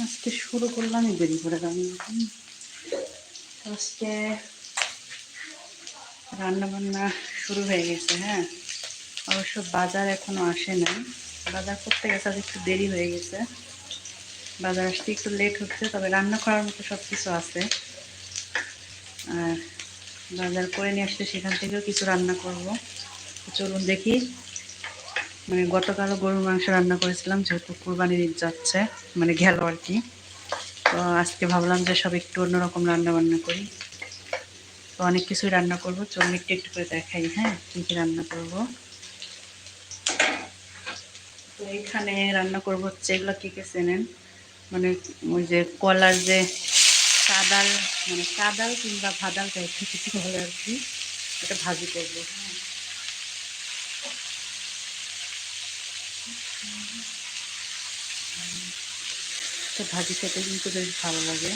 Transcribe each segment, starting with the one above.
আজকে শুরু করলাম দেরি করে রান্না আজকে রান্না বান্না শুরু হয়ে গেছে হ্যাঁ। অবশ্য বাজার এখনও আসে না। বাজার করতে গেছে, আজ একটু দেরি হয়ে গেছে। বাজার আসতে একটু লেট হচ্ছে তবে রান্না করার মতো সব কিছু আছে। আর বাজার করে নিয়ে আসতে সেখান থেকেও কিছু রান্না করব। চলুন দেখি মানে গতকালও গরুর মাংস রান্না করেছিলাম, যেহেতু কুরবানির ঈদ যাচ্ছে মানে গেল আর কি। তো আজকে ভাবলাম যে সব একটু অন্যরকম রান্না বান্না করি। তো অনেক কিছুই রান্না করব, চলুন একটু একটু করে দেখাই হ্যাঁ কী কী রান্না করব। তো এখানে রান্না করব হচ্ছে, এগুলো কী কে চেনেন? মানে ওই যে কলার যে কাদাল মানে কাদাল কিংবা ভাদাল টাইপের কিছু হলে আর কি এটা ভাজি করব। হ্যাঁ তো ভাজি খেতে কিন্তু বেশ ভালো লাগে।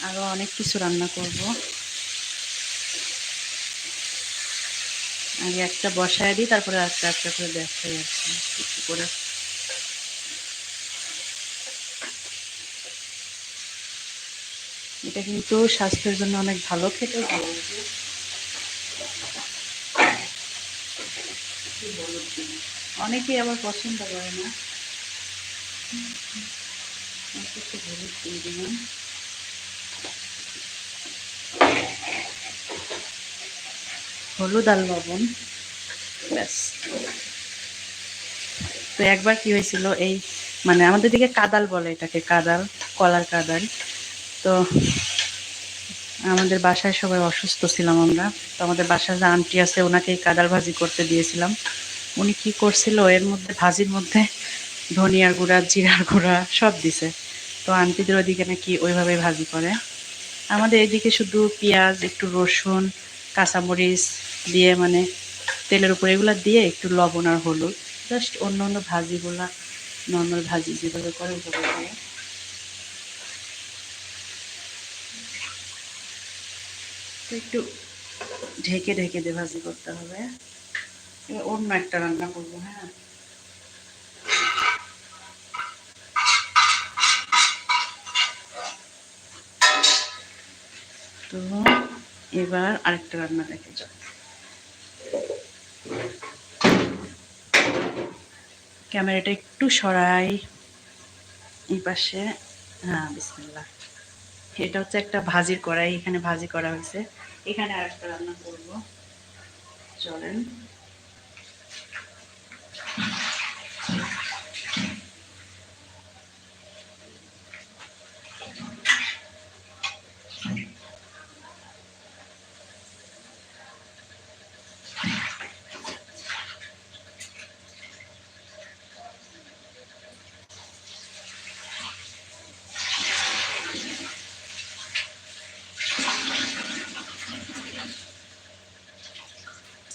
আরও অনেক কিছু রান্না করব। আগে একটা বসায় দিই, তারপরে আস্তে আস্তে করে দেখাই আর কি একটু করে। এটা কিন্তু স্বাস্থ্যের জন্য অনেক ভালো খেতেও ভালো অনেকেই আবার পছন্দ করে না। একটু হলুদ দিয়ে দিলাম হলুদ আর লবণ। ব্যাস। তো একবার কি হয়েছিল, এই মানে আমাদের দিকে কাদাল বলে এটাকে, কাদাল, কলার কাদাল। তো আমাদের বাসায় সবাই অসুস্থ ছিলাম আমরা। তো আমাদের বাসায় যে আন্টি আছে ওনাকে এই কাদাল ভাজি করতে দিয়েছিলাম। উনি কি করছিল, এর মধ্যে, ভাজির মধ্যে ধনিয়ার গুঁড়া, জিরার গুঁড়া সব দিছে। তো আন্টিদের ওইদিকে নাকি ওইভাবে ভাজি করে। আমাদের এদিকে শুধু পেঁয়াজ, একটু রসুন, কাঁচামরিচ দিয়ে মানে তেলের উপর এগুলো দিয়ে একটু লবণ আর হলুদ। জাস্ট অন্য অন্য ভাজিগুলা, নর্মাল ভাজি যেভাবে করে ওইভাবে করে একটু ঢেকে ঢেকে দিয়ে ভাজি করতে হবে। এবার অন্য একটা রান্না করব হ্যাঁ? তো এবার আরেকটা রান্না দেখে যাক ক্যামেরাটা একটু সরাই। এই পাশে হ্যাঁ বিসমিল্লাহ। এটা হচ্ছে একটা ভাজির কড়াই, এখানে ভাজি করা হয়েছে। এখানে আরেকটা রান্না করব। চলেন।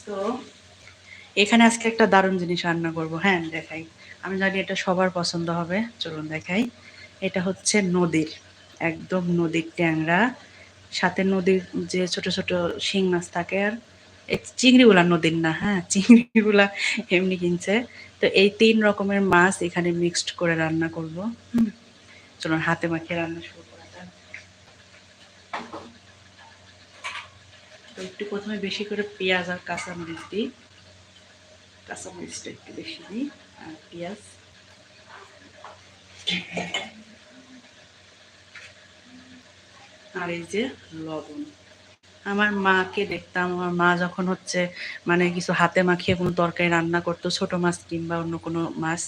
তো এখানে আজকে একটা দারুণ জিনিস রান্না করব। হ্যাঁ দেখাই। আমি জানি এটা সবার পছন্দ হবে। চলুন দেখাই। এটা হচ্ছে নদীর, একদম নদীর ট্যাংরা। সাথে নদীর যে ছোট ছোট শিং মাছ থাকে আর চিংড়িগুলা নদীর না হ্যাঁ চিংড়িগুলা এমনি কিনছে। তো এই তিন রকমের মাছ এখানে মিক্সড করে রান্না করব। হুম, চলুন হাতে মাখিয়ে রান্না শুরু করা যাক তো একটু প্রথমে বেশি করে পেঁয়াজ আর কাঁচামরিচ দিই। কাঁচামরিচটা একটু বেশি দিই আর পেঁয়াজ। আর এই যে লবণ। আমার মাকে দেখতাম, আমার মা যখন হচ্ছে মানে কিছু হাতে মাখিয়ে কোনো তরকারি রান্না করতো, ছোট মাছ কিংবা অন্য কোনো মাছ,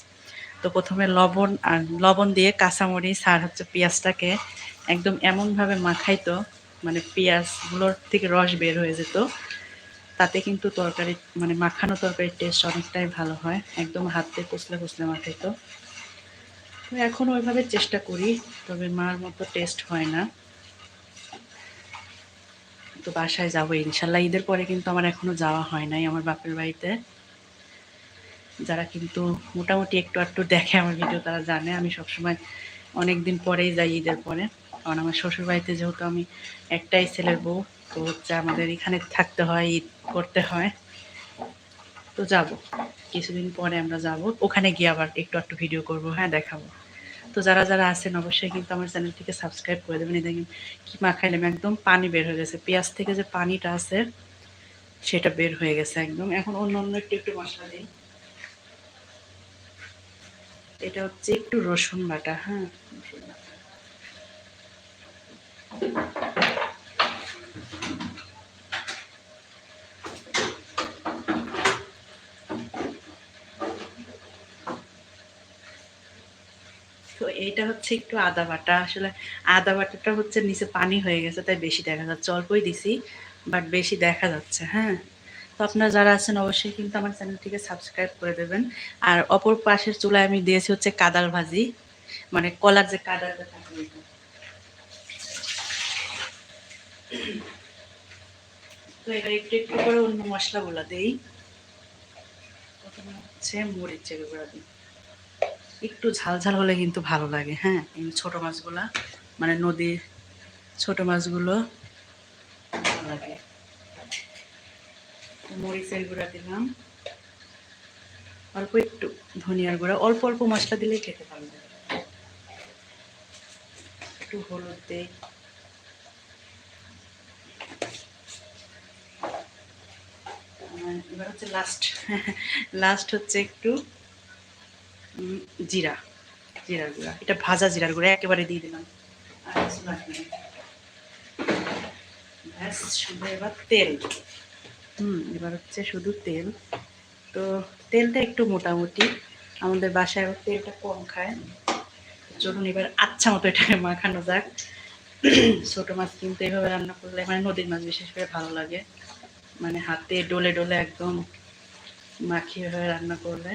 তো প্রথমে লবণ আর লবণ দিয়ে কাঁচামরিচ আর হচ্ছে পেঁয়াজটাকে একদম এমনভাবে মাখাইতো মানে পেঁয়াজগুলোর থেকে রস বের হয়ে যেত। তাতে কিন্তু তরকারি মানে মাখানো তরকারির টেস্ট অনেকটাই ভালো হয়। একদম হাতে কষলে কষলে মাখাইতো তো। এখন ওইভাবে চেষ্টা করি, তবে মার মতো টেস্ট হয় না। তো বাসায় যাব ইনশাল্লাহ। ঈদের পরে কিন্তু আমার এখনও যাওয়া হয় নাই আমার বাপের বাড়িতে। যারা কিন্তু মোটামুটি একটু একটু দেখে আমার ভিডিও, তারা জানে আমি সবসময় অনেক দিন পরেই যাই ঈদের পরে। কারণ আমার শ্বশুর বাড়িতে যেহেতু আমি একটাই ছেলের বউ, তো হচ্ছে আমাদের এখানে থাকতে হয়, ঈদ করতে হয়। তো যাব। কিছুদিন পরে আমরা যাব। ওখানে গিয়ে আবার একটু একটু ভিডিও করব হ্যাঁ দেখাবো। তো যারা যারা আছেন, অবশ্যই কিন্তু আমার চ্যানেলটিকে সাবস্ক্রাইব করে দেবেন। এই দেখেন কি মাখাইলাম, একদম পানি বের হয়ে গেছে। পেঁয়াজ থেকে যে পানিটা আছে, সেটা বের হয়ে গেছে একদম। এখন অন্য অন্য একটু একটু মশলা দিই। এটা হচ্ছে একটু রসুন বাটা হ্যাঁ। তো এইটা হচ্ছে একটু আদা বাটা। আসলে আদা বাটাটা হচ্ছে নিচে পানি হয়ে গেছে, তাই বেশি দেখা যাচ্ছে। অল্পই দিছি বাট বেশি দেখা যাচ্ছে হ্যাঁ। তো আপনারা যারা আছেন, অবশ্যই কিন্তু আমার চ্যানেলটিকে সাবস্ক্রাইব করে দেবেন। আর অপর পাশের চুলায় আমি দিয়েছি হচ্ছে কাদাল ভাজি মানে কলার যে কাদাটা থাকে ওইটা। তো এবার একটু একটু করে অন্য মশলাগুলো দেই। প্রথমে হচ্ছে মরিচের গুঁড়া দিই। একটু ঝাল ঝাল হলে কিন্তু ভালো লাগে হ্যাঁ? এই ছোট মাছগুলা মানে নদীর ছোট মাছগুলো, ভালো লাগে। মরিচের গুঁড়া দিলাম। অল্প একটু ধনিয়ার গুঁড়া, অল্প অল্প মশলা দিলেই খেতে ভালো লাগে। একটু হলুদ দেই আর এবার হচ্ছে লাস্ট লাস্ট হচ্ছে একটু জিরা, জিরার গুঁড়া। এটা ভাজা জিরার গুঁড়া, একেবারে দিয়ে দিলাম। ব্যাস, শুধু এবার তেল। হুম, এবার হচ্ছে শুধু তেল। তো তেলটা একটু মোটামুটি। আমাদের বাসায় তেলটা কম খায়। চলুন এবার আচ্ছা মতো এটাকে মাখানো যাক। ছোট মাছ কিন্তু এইভাবে রান্না করলে মানে নদীর মাছ বিশেষ করে ভালো লাগে। মানে হাতে ডলে ডলে একদম মাখিয়ে হয়ে রান্না করলে।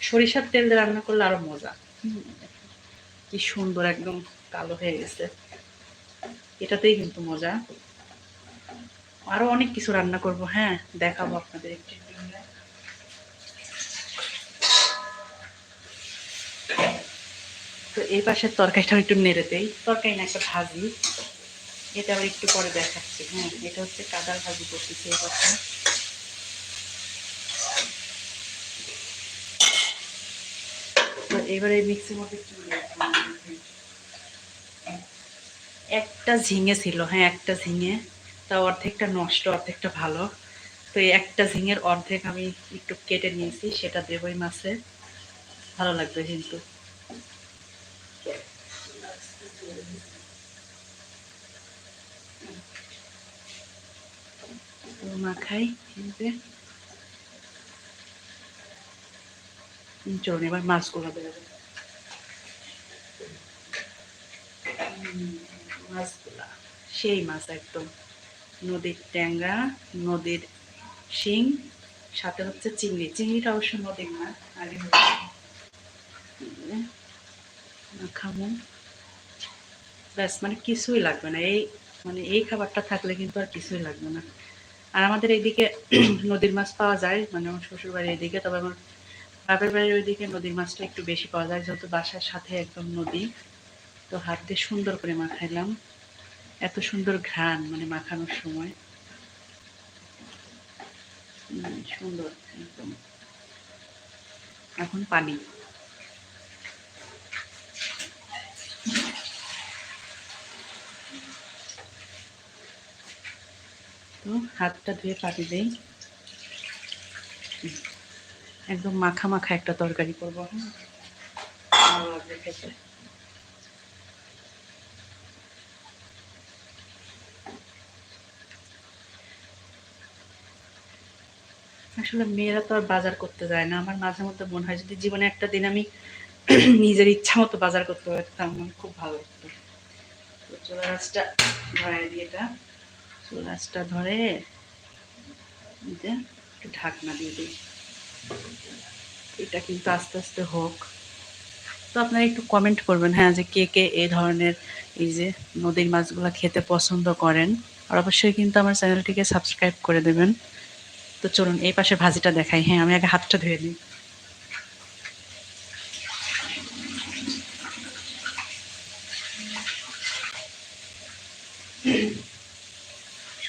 সরিষার তেল দিয়ে রান্না করলে আরও মজা। কি সুন্দর একদম কালো হয়ে গেছে। এটাতেই কিন্তু মজা। আরও অনেক কিছু রান্না করব হ্যাঁ দেখাবো আপনাদের একটু। একটু তো এই পাশের তরকারিটা একটু নেড়ে দেই। তরকারি না একটা ভাজি। এটা আবার একটু পরে দেখাচ্ছি। হ্যাঁ এটা হচ্ছে কাদার ভাজি এই পাশে তো এবারে মিক্সির মধ্যে একটা ঝিঙে ছিল হ্যাঁ একটা ঝিঙে। তা অর্ধেকটা নষ্ট, অর্ধেকটা ভালো। তো এই একটা ঝিঙের অর্ধেক আমি একটু কেটে নিয়েছি, সেটা দেবই মাছে। ভালো লাগবে কিন্তু। নদীর ট্যাংরা, নদীর শিং, সাথে হচ্ছে চিংড়ি। চিংড়িটা অবশ্য নদীর মাছ আগে খাব ব্যাস মানে কিছুই লাগবে না। এই মানে এই খাবারটা থাকলে কিন্তু আর কিছুই লাগবে না। আর আমাদের এইদিকে নদীর মাছ পাওয়া যায় মানে আমার শ্বশুর বাড়ির এইদিকে, তবে আমার বাপের বাড়ির ওইদিকে নদীর মাছটা একটু বেশি পাওয়া যায়, যেহেতু বাসার সাথে একদম নদী। তো হাত দিয়ে সুন্দর করে মাখাইলাম। এত সুন্দর ঘ্রাণ মানে মাখানোর সময়। সুন্দর, একদম। এখন পানি। তো হাতটা ধুয়ে পানি দেই। একদম মাখা মাখা একটা তরকারি করব হ্যাঁ? ভালো আসলে মেয়েরা তো আর বাজার করতে যায় না। আমার মাঝে মধ্যে মনে হয় যদি জীবনে একটা দিন আমি নিজের ইচ্ছা মতো বাজার করতে পারতাম খুব ভালো লাগতো। চুলা গাছটা ধরে দিয়ে এটা চুলা গাছটা ধরে একটু ঢাকনা দিয়ে দিই। এটা কিন্তু আস্তে আস্তে হোক। তো আপনারা একটু কমেন্ট করবেন হ্যাঁ যে কে কে এই ধরনের এই যে নদীর মাছগুলো খেতে পছন্দ করেন। আর অবশ্যই কিন্তু আমার চ্যানেলটিকে সাবস্ক্রাইব করে দেবেন। তো চলুন, এই পাশে ভাজিটা দেখাই। হ্যাঁ আমি আগে হাতটা ধুয়ে নিই।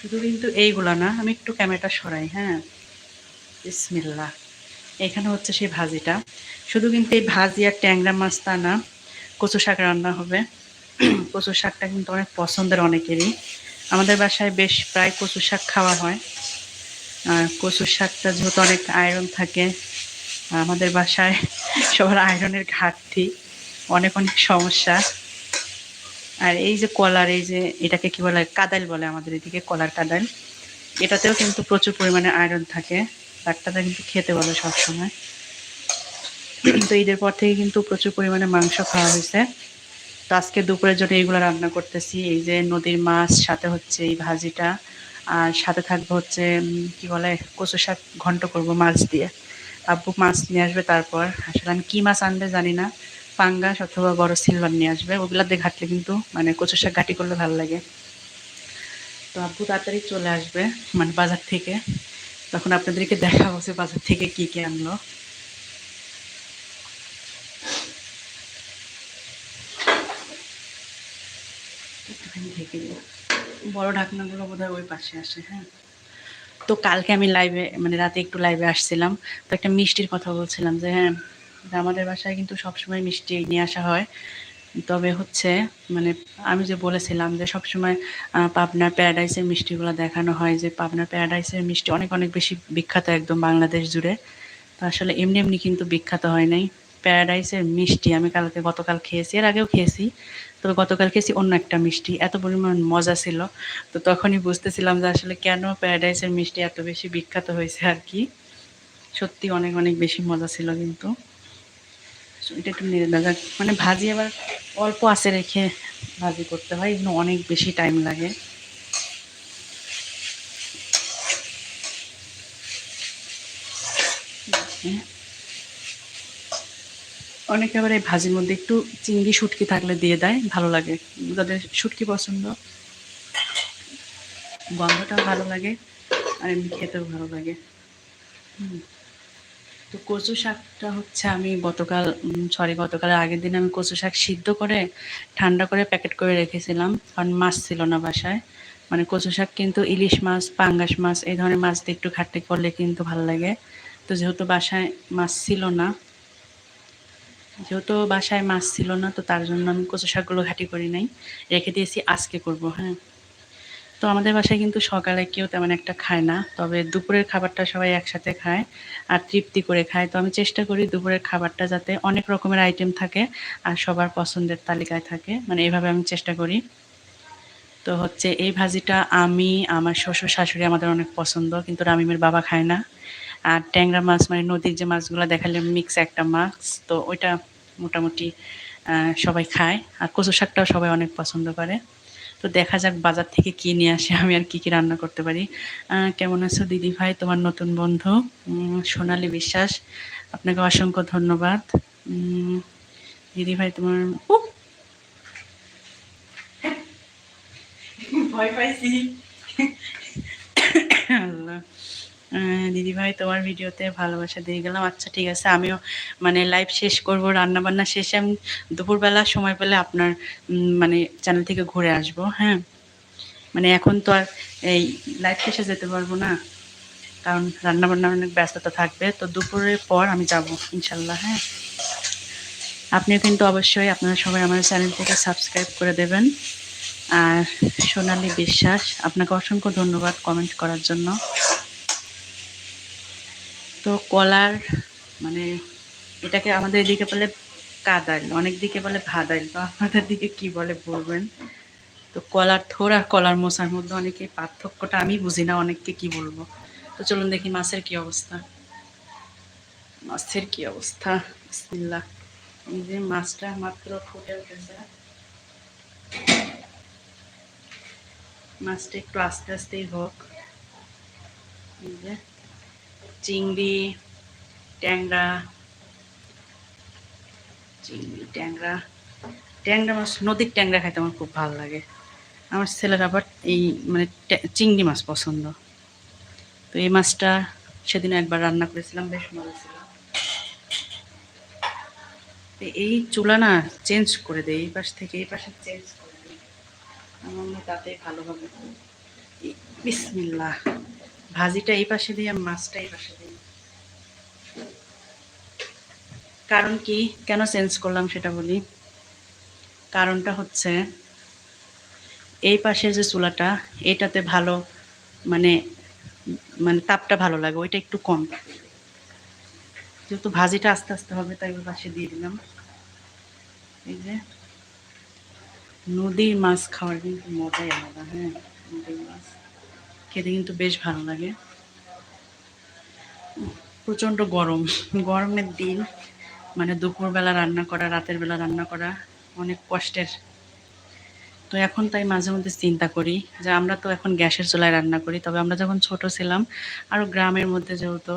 শুধু কিন্তু এইগুলা না, আমি একটু ক্যামেরাটা সরাই হ্যাঁ? বিসমিল্লাহ। এখানে হচ্ছে সেই ভাজিটা। শুধু কিন্তু এই ভাজি আর ট্যাংরা মাছ তা না, কচু শাক রান্না হবে। কচু শাকটা কিন্তু অনেক পছন্দের অনেকেরই। আমাদের বাসায় বেশ প্রায় কচু শাক খাওয়া হয়। আর কচু শাকটা যেহেতু অনেক আয়রন থাকে, আমাদের বাসায় সবার আয়রনের ঘাটতি, অনেক অনেক সমস্যা। আর এই যে কলার, এই যে এটাকে কি বলে, কাদাইল বলে আমাদের এদিকে, কলার কাদাইল। এটাতেও কিন্তু প্রচুর পরিমাণে আয়রন থাকে। ডাক্তাররা কিন্তু খেতে বলে সবসময়। তো ঈদের পর থেকে কিন্তু প্রচুর পরিমাণে মাংস খাওয়া হয়েছে। তো আজকে দুপুরের জন্য এইগুলো রান্না করতেছি। এই যে নদীর মাছ, সাথে হচ্ছে এই ভাজিটা। আর সাথে থাকবে হচ্ছে কি বলে কচু শাক ঘন্ট করব মাছ দিয়ে। আব্বু মাছ নিয়ে আসবে তারপর। আসলে আমি কী মাছ আনবে জানি না। পাঙ্গাস অথবা বড় সিলভার নিয়ে আসবে। ওগুলা দিয়ে ঘাটলে কিন্তু মানে কচু শাক ঘাটি করলে ভালো লাগে। তো আব্বু তাড়াতাড়ি চলে আসবে মানে বাজার থেকে। তখন আপনাদেরকে দেখাবো যে বাজার থেকে কি কি আনলো। বড় ঢাকনাগুলো বোধহয় ওই পাশে আসে হ্যাঁ। তো কালকে আমি লাইভে মানে রাতে একটু লাইভে আসছিলাম। তো একটা মিষ্টির কথা বলছিলাম যে হ্যাঁ আমাদের বাসায় কিন্তু সবসময় মিষ্টি নিয়ে আসা হয়। তবে হচ্ছে মানে আমি যে বলেছিলাম যে সবসময় পাবনার প্যারাডাইসের মিষ্টিগুলো দেখানো হয় যে পাবনার প্যারাডাইসের মিষ্টি অনেক অনেক বেশি বিখ্যাত একদম বাংলাদেশ জুড়ে। তো আসলে এমনি এমনি কিন্তু বিখ্যাত হয় নাই। প্যারাডাইসের মিষ্টি আমি কালকে, গতকাল খেয়েছি, এর আগেও খেয়েছি। তবে গতকাল খেয়েছি অন্য একটা মিষ্টি, এত পরিমাণ মজা ছিল। তো তখনই বুঝতেছিলাম যে আসলে কেন প্যারাডাইসের মিষ্টি এত বেশি বিখ্যাত হয়েছে আর কি। সত্যি অনেক অনেক বেশি মজা ছিল কিন্তু। এটা একটু নেড়ে দেখা মানে ভাজি আবার অল্প আঁচে রেখে ভাজি করতে হয়, এগুলো অনেক বেশি টাইম লাগে। অনেকে আবার এই ভাজির মধ্যে একটু চিংড়ি শুটকি থাকলে দিয়ে দেয়, ভালো লাগে যাদের শুটকি পছন্দ, গন্ধটাও ভালো লাগে, আর এমনি খেতেও ভালো লাগে হুম। তো কচু শাকটা হচ্ছে আমি গতকাল সরি গতকালের আগের দিন আমি কচু শাক সিদ্ধ করে, ঠান্ডা করে প্যাকেট করে রেখেছিলাম। কারণ মাছ ছিল না বাসায়। মানে কচু শাক কিন্তু ইলিশ মাছ, পাঙ্গাস মাছ, এই ধরনের মাছ দিয়ে একটু ঘাটতি করলে কিন্তু ভালো লাগে। তো যেহেতু বাসায় মাছ ছিল না, যেহেতু বাসায় মাছ ছিল না, তো তার জন্য আমি কচু শাকগুলো ঘাটি করি নাই। রেখে দিয়েছি, আজকে করব হ্যাঁ। তো আমাদের বাসায় কিন্তু সকালে কেউ তেমন একটা খায় না, তবে দুপুরের খাবারটা সবাই একসাথে খায় আর তৃপ্তি করে খায়। তো আমি চেষ্টা করি দুপুরের খাবারটা যাতে অনেক রকমের আইটেম থাকে আর সবার পছন্দের তালিকায় থাকে। মানে এভাবে আমি চেষ্টা করি। তো হচ্ছে এই ভাজিটা আমি, আমার শ্বশুর শাশুড়ি আমাদের অনেক পছন্দ, কিন্তু রামিমের বাবা খায় না। আর ট্যাংরা মাছ মানে নদীর যে মাছগুলো দেখালে মিক্স একটা মাছ, তো ওইটা মোটামুটি সবাই খায়। আর কচু শাকটাও সবাই অনেক পছন্দ করে। তো দেখা যাক বাজার থেকে কি নিয়ে আসে, আমি আর কি কি রান্না করতে পারি। কেমন আছো দিদি ভাই? তোমার নতুন বন্ধু সোনালী বিশ্বাস, আপনাকে অসংখ্য ধন্যবাদ। দিদি ভাই, তোমার ভয় পাইছি। আল্লাহ। দিদি ভাই তোমার ভিডিওতে ভালোবাসা দিয়ে গেলাম। আচ্ছা ঠিক আছে, আমিও মানে লাইভ শেষ করব রান্না বান্না শেষে, আমি দুপুরবেলা সময় পেলে আপনার মানে চ্যানেল থেকে ঘুরে আসব হ্যাঁ? মানে এখন তো আর এই লাইভ শেষে যেতে পারব না, কারণ রান্না বান্নার অনেক ব্যস্ততা থাকবে, তো দুপুরের পর আমি যাব, ইনশাল্লাহ হ্যাঁ? আপনিও কিন্তু অবশ্যই আপনারা সবাই আমার চ্যানেল থেকে সাবস্ক্রাইব করে দেবেন। আর সোনালি বিশ্বাস, আপনাকে অসংখ্য ধন্যবাদ কমেন্ট করার জন্য। তো কলার মানে এটাকে আমাদের এদিকে বলে কাদাইল, অনেক দিকে বলে ভাদাইল, তো আপনাদের দিকে কি বলে বলবেন? তো কলার আর কলার মোচার মধ্যে অনেকে পার্থক্যটা আমি বুঝি না, অনেককে কি বলব? তো চলুন দেখি মাছের কি অবস্থা। মাছের কি অবস্থা? বিসমিল্লাহ। এই যে মাছটা মাত্র ফুটে উঠেছে। মাছটা একটু আস্তে আস্তেই হোক। এই যে চিংড়ি, ট্যাংরা চিংড়ি, ট্যাংরা ট্যাংরা মাছ, নদীর ট্যাংরা খাইতে আমার খুব ভালো লাগে। আমার ছেলের আবার এই মানে চিংড়ি মাছ পছন্দ। তো এই মাছটা সেদিন একবার রান্না করেছিলাম, বেশ মজা ছিল। এই চুলা না চেঞ্জ করে দেয় এই পাশ থেকে এই পাশে চেঞ্জ করে দেয় আমার মনে তাতেই ভালো হবে। বিসমিল্লাহ। ভাজিটা এই পাশে দিই আর মাছটা এই পাশে দিই। কারণ কি? কেন চেঞ্জ করলাম সেটা বলি। কারণটা হচ্ছে, এই পাশে যে চুলাটা, এটাতে ভালো মানে মানে তাপটা ভালো লাগে, ওইটা একটু কম। যেহেতু ভাজিটা আস্তে আস্তে হবে, তাই পাশে দিয়ে দিলাম। এই যে, নদীর মাছ খাওয়ার কিন্তু মজাই আলাদা হ্যাঁ নদীর মাছ। খেতে কিন্তু বেশ ভালো লাগে। প্রচণ্ড গরম। গরমের দিন মানে দুপুরবেলা রান্না করা, রাতের বেলা রান্না করা অনেক কষ্টের। তো এখন তাই মাঝে মধ্যে চিন্তা করি যে আমরা তো এখন গ্যাসের চুলায় রান্না করি, তবে আমরা যখন ছোট ছিলাম আরও গ্রামের মধ্যে যেহেতু,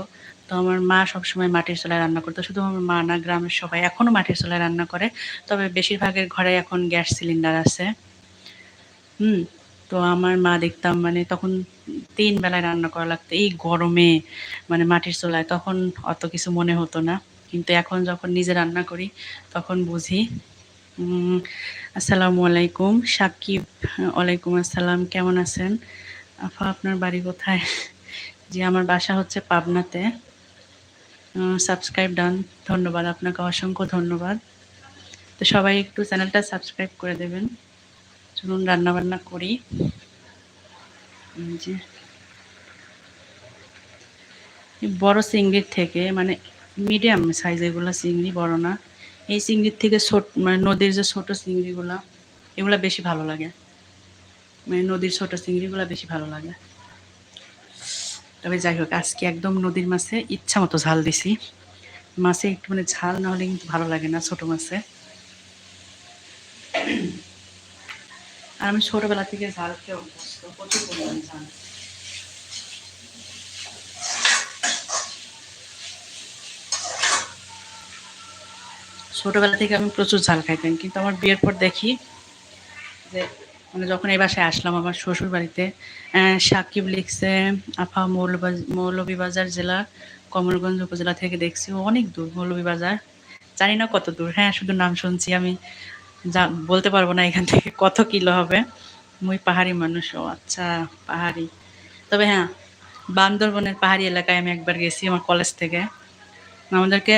তো আমার মা সবসময় মাটির চুলায় রান্না করতো। শুধু আমার মা না, গ্রামের সবাই এখনও মাটির চুলায় রান্না করে, তবে বেশিরভাগের ঘরে এখন গ্যাস সিলিন্ডার আছে। হুম তো আমার মা দেখতাম মানে তখন তিন বেলায় রান্না করা লাগতো। এই গরমে মানে মাটির চোলায়, তখন অত কিছু মনে হতো না। কিন্তু এখন যখন নিজে রান্না করি, তখন বুঝি আসসালামু আলাইকুম, সাকিব, ওয়ালাইকুম আসসালাম, কেমন আছেন? আফা, আপনার বাড়ি কোথায়? জি, আমার বাসা হচ্ছে পাবনাতে। সাবস্ক্রাইব ডান ধন্যবাদ, আপনাকে অসংখ্য ধন্যবাদ। তো সবাই একটু চ্যানেলটা সাবস্ক্রাইব করে দেবেন। চলুন রান্না বান্না করি যে বড় চিংড়ির থেকে মানে মিডিয়াম সাইজ এগুলো চিংড়ি, বড় না। এই চিংড়ির থেকে ছোট মানে নদীর যে ছোট চিংড়িগুলো, এগুলো বেশি ভালো লাগে। মানে নদীর ছোট চিংড়িগুলো বেশি ভালো লাগে। তবে যাই হোক, আজকে একদম নদীর মাছে ইচ্ছা মতো ঝাল দিছি। মাছে একটু মানে ঝাল না হলে কিন্তু ভালো লাগে না ছোট মাছে। আর আমি ছোটবেলা থেকে ঝাল খেয়ে অভ্যস্ত, প্রচুর পরিমাণ ঝাল। ছোটবেলা থেকে আমি প্রচুর ঝাল খাইতাম, কিন্তু আমার বিয়ের পর দেখি যে মানে যখন এই বাসায় আসলাম আমার শ্বশুর বাড়িতে সাকিব লিখছে, আফা মৌলভীবাজার জেলা, কমলগঞ্জ উপজেলা থেকে দেখছি অনেক দূর, মৌলভীবাজার। জানি না কত দূর হ্যাঁ শুধু নাম শুনছি আমি। বলতে পারব না এখান থেকে কত কিলো হবে। মুই পাহাড়ি মানুষ, ও আচ্ছা পাহাড়ি। তবে হ্যাঁ বান্দরবনের পাহাড়ি এলাকায় আমি একবার গেছি আমার কলেজ থেকে। আমাদেরকে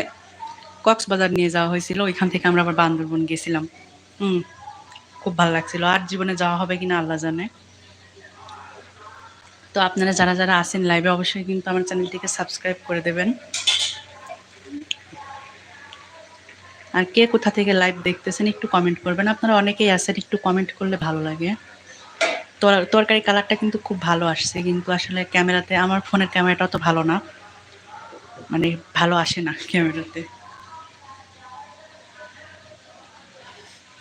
কক্সবাজার নিয়ে যাওয়া হয়েছিল, ওইখান থেকে আমরা আবার বান্দরবন গেছিলাম। হুম, খুব ভালো লাগছিল। আর জীবনে যাওয়া হবে কিনা আল্লাহ জানে। তো আপনারা যারা যারা আছেন লাইভে অবশ্যই কিন্তু আমার চ্যানেলটিকে সাবস্ক্রাইব করে দেবেন। আর কে কোথা থেকে লাইভ দেখতেছেন একটু কমেন্ট করবেন। আপনারা অনেকেই আছেন, একটু কমেন্ট করলে ভালো লাগে। তর- তরকারি কালারটা কিন্তু খুব ভালো আসছে, কিন্তু আসলে ক্যামেরাতে, আমার ফোনের ক্যামেরাটা অত ভালো না। মানে ভালো আসে না ক্যামেরাতে।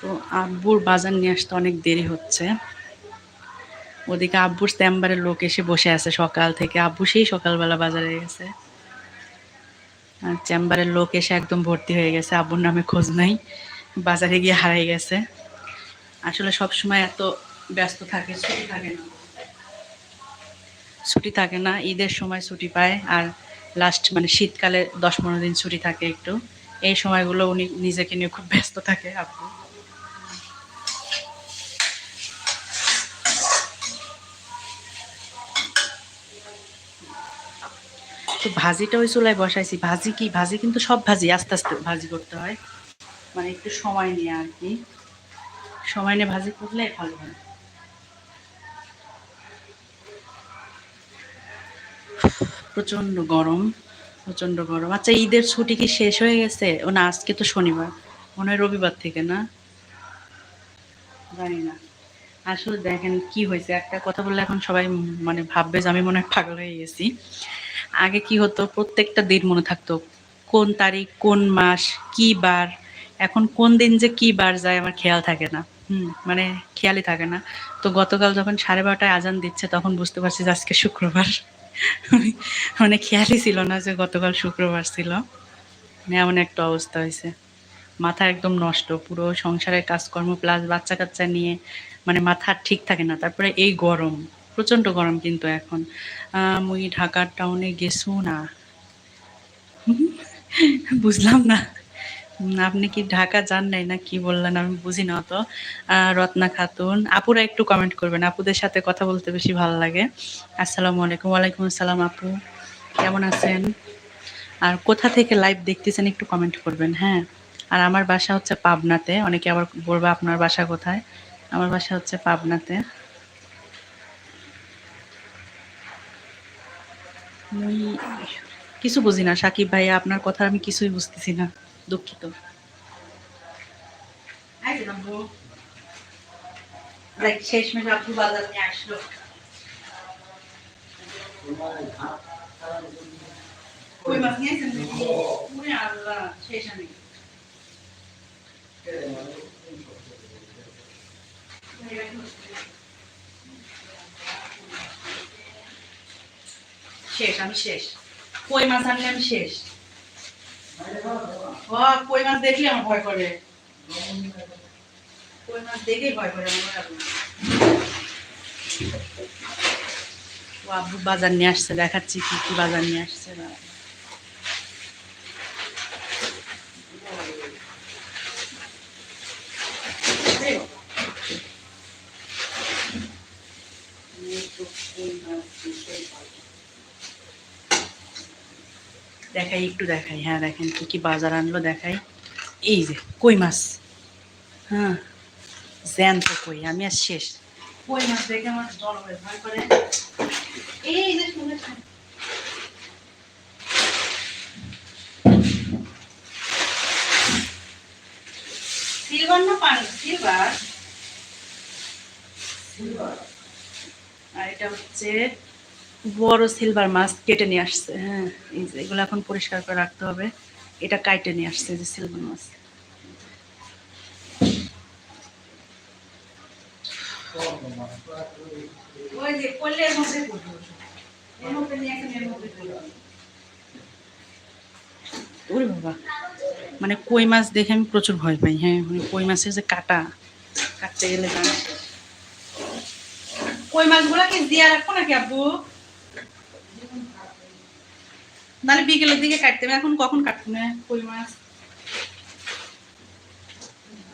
তো আব্বুর বাজার নিয়ে আসতে অনেক দেরি হচ্ছে। ওদিকে আব্বুর চেম্বারের লোক এসে বসে আছে সকাল থেকে। আব্বু সেই সকালবেলা বাজারে গেছে। আর চেম্বারের লোক এসে একদম ভর্তি হয়ে গেছে আব্বুর নামে খোঁজ নাই, বাজারে গিয়ে হারাই গেছে। আসলে সব সময় এত ব্যস্ত থাকে, ছুটি থাকে না। ছুটি থাকে না, ঈদের সময় ছুটি পায়, আর লাস্ট মানে শীতকালে দশ পনেরো দিন ছুটি থাকে একটু। এই সময়গুলো উনি নিজেকে নিয়ে খুব ব্যস্ত থাকে আব্বু। তো ভাজিটা ওই চুলায় বসাইছি। ভাজি কি? ভাজি কিন্তু সব ভাজি, আস্তে আস্তে ভাজি করতে হয়। মানে একটু সময় নিয়ে আর কি। সময় নিয়ে ভাজি করলে ভালো হয়। প্রচণ্ড গরম প্রচণ্ড গরম। আচ্ছা ঈদের ছুটি কি শেষ হয়ে গেছে? ও না, আজকে তো শনিবার। মনে হয় রবিবার থেকে না? জানি না। আসলে দেখেন কি হয়েছে। একটা কথা বললে এখন সবাই মানে ভাববে যে আমি মনে হয় পাগল হয়ে গেছি। আগে কি হতো? প্রত্যেকটা দিন মনে থাকতো, কোন তারিখ, কোন মাস, কি বার, এখন কোন দিন যে কি বার যায় আমার খেয়াল থাকে না। হুম মানে খেয়ালই থাকে না। তো গতকাল যখন সাড়ে বারোটায় আজান দিচ্ছে, তখন বুঝতে পারছি যে আজকে শুক্রবার। মানে খেয়ালই ছিল না যে গতকাল শুক্রবার ছিল। মানে এমন একটা অবস্থা হয়েছে। মাথা একদম নষ্ট, পুরো সংসারের কাজকর্ম প্লাস বাচ্চা কাচ্চা নিয়ে মানে মাথা ঠিক থাকে না। তারপরে এই গরম। প্রচণ্ড গরম কিন্তু এখন। মুই ঢাকার টাউনে গেছু না? বুঝলাম না। আপনি কি ঢাকা যান নাই না কি বললেন আমি বুঝি না তো রত্না খাতুন, আপুরা একটু কমেন্ট করবেন, আপুদের সাথে কথা বলতে বেশি ভালো লাগে। আসসালামু আলাইকুম, ওয়ালাইকুম আসসালাম আপু। কেমন আছেন? আর কোথা থেকে লাইভ দেখতেছেন একটু কমেন্ট করবেন হ্যাঁ? আর আমার বাসা হচ্ছে পাবনাতে, অনেকে আবার বলবে আপনার বাসা কোথায়? আমার বাসা হচ্ছে পাবনাতে। কিছু বুঝি না সাকিব ভাই আপনার কথা আমি কিছুই বুঝতেছি না দুঃখিত। আমি। শেষ, আমি শেষ। কই মাছ আনলে আমি শেষ? কই মাছ দেখলে আমার ভয় করে। কই মাছ দেখেই ভয় করে, আমার বাজার নিয়ে আসছে, দেখাচ্ছি কি কি বাজার নিয়ে আসছে। দেখাই, একটু দেখাই। হ্যাঁ দেখেন কি কি বাজার আনলো, দেখাই। এই যে, কই মাছ? হ্যাঁ জ্যান্ত কই, আমি আর শেষ। কই মাছ দেখে আমার জল হয়ে, ভয় করে। এই যে সিলভার না পানি? সিলভার। আর এটা হচ্ছে বড় সিলভার মাছ কেটে নিয়ে আসছে হ্যাঁ এই যে এগুলো এখন পরিষ্কার করে রাখতে হবে এটা কাইটে নিয়ে আসছে যে সিলভার মাছ। ওরে বাবা মানে কই মাছ দেখে আমি প্রচুর ভয় পাই হ্যাঁ মানে কই মাছের যে কাটা কাটতে গেলে। কই মাছগুলো কি দিয়া রাখব নাকি আব্বু নাহলে বিকেলের দিকে কাটতে হবে। এখন কখন কাটতে না কই মাছ?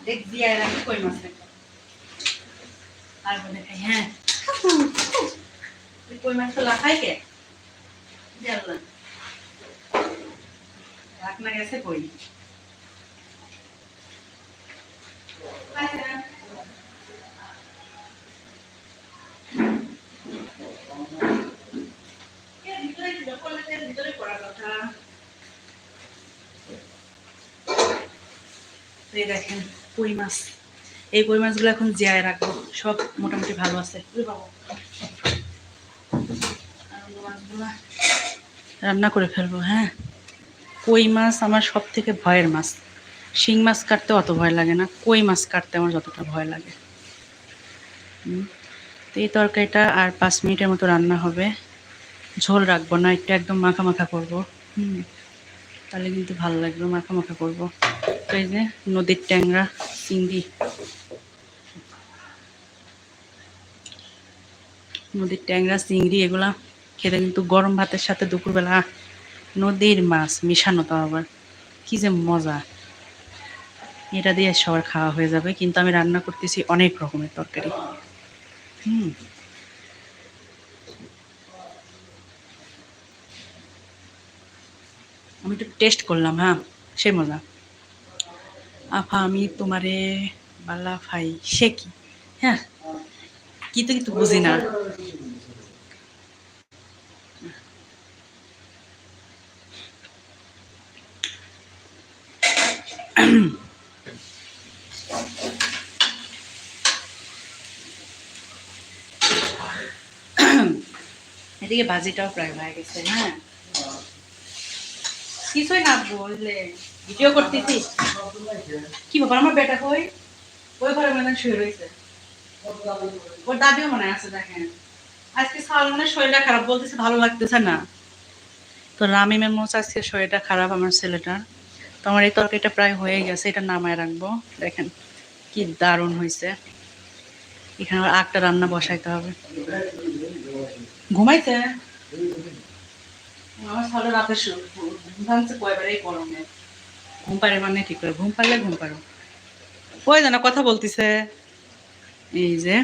দেখ দিয়া রাখি কই মাছ আর বলে হ্যাঁ। কই মাছ তো লাফাই কে? জানলাম। রাখ না গেছে কই? এর ভিতরে করার কথা। এই দেখেন কই মাছ। এই কই মাছগুলো এখন জিয়ায় রাখব। সব মোটামুটি ভালো আছে। রান্না করে ফেলব হ্যাঁ? কই মাছ আমার সব থেকে ভয়ের মাছ। শিং মাছ কাটতে অত ভয় লাগে না। কই মাছ কাটতে আমার যতটা ভয় লাগে। তো এই তরকারিটা আর পাঁচ মিনিটের মতো রান্না হবে। ঝোল রাখব না, একটু একদম মাখা মাখা করব। হুম, তাহলে কিন্তু ভালো লাগবে মাখা মাখা করব। তো এই যে নদীর ট্যাংরা চিংড়ি নদীর ট্যাংরা চিংড়ি এগুলা খেতে কিন্তু গরম ভাতের সাথে দুপুরবেলা নদীর মাছ মিশানো তো আবার। কি যে মজা। এটা দিয়ে সবার খাওয়া হয়ে যাবে, কিন্তু আমি রান্না করতেছি অনেক রকমের তরকারি। হুম। আমি একটু টেস্ট করলাম হ্যাঁ? সে মজা। আফা, আমি তোমারে বালা ফাই সে কি? হ্যাঁ? কি তো কিন্তু বুঝি না। এদিকে ভাজিটাও প্রায় হয়ে গেছে হ্যাঁ? কিছুই না বললে ভিডিও করতেছি। কি ব্যাপার? আমার বেটা কই? ওই ঘরে মনে শুয়ে রয়েছে। ওর দাদিও মনে আছে, দেখেন। আজকে সালমানের শরীরটা খারাপ, বলতেছে ভালো লাগতেছে না। তো রামিমের মোচ আজকে শরীরটা খারাপ আমার ছেলেটার। তো আমার এই তরকারিটা প্রায় হয়ে গেছে, এটা নামায় রাখব। দেখেন কি দারুণ হয়েছে। এখানে আবার আটটা রান্না বসাইতে হবে। ঘুমাইছে? আমার ভালো রাতে ঘুম ভাঙছে কয়বার এই গরমে ঘুম পারে মানে ঠিক করে, ঘুম পারলে ঘুম পারো ওই জানা, কথা বলতিছে। এই যে